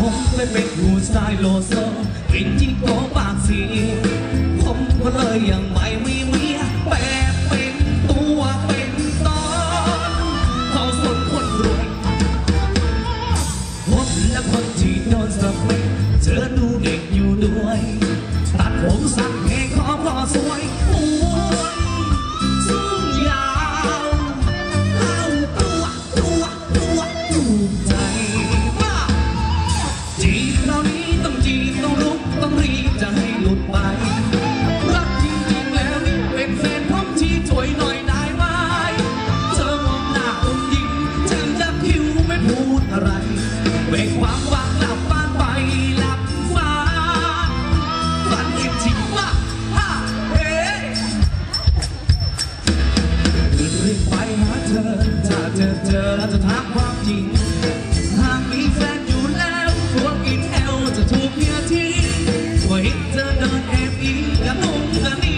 ผมเลยเป็นผู้สไตล์โลโซกินที่โกปากสี ผมก็เลยยังไม่มีเมียแบบเป็นตัวเป็นตอนเขาสนคนรวยผมและคนที่โดนสเปรเจอดู อะไรเวกความหวังลับฝันไปลับฝันฝันอิ่ว่าฮ่าเรีบไปหาเธอ ถ้าเธอเจอแล้วจะทักความจริงหากมีแฟนอยู่แล้วหัวกินเอวจะถูกเมียทิ้ว่าเห็นเธอเดินแอบอิกระฮงกระนิ่